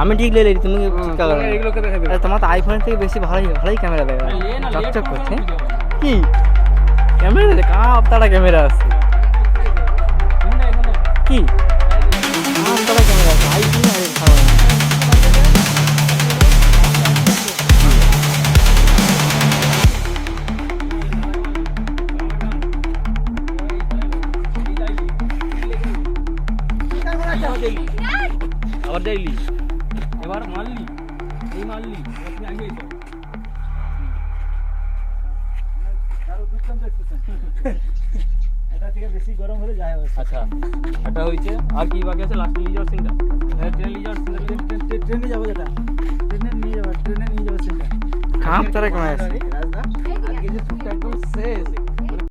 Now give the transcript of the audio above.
আমি ঠিক লে তুমি হ্যাঁ, তোমার তো আইফোনের থেকে বেশি ভালোই ভালোই ক্যামেরা দেয় চকচক করছে কি ক্যামেরা কাপ তারা ক্যামেরা আছে কি এবার দেইলিশ এবার মারলি এই মালি এটা কি আছে তারো দুধন দেখছেন এটা ঠিক বেশি গরম হয়ে যায় আচ্ছা এটা হইছে আর কি বাকি আছে লাস্ট লিজার সিনটা হেট্রাল লিজার সিনটা ট্রেনে যাবে এটা ট্রেনে নিয়ে এবার ট্রেনে নিয়ে যাওয়া হচ্ছে কাম তারে কেমন আসে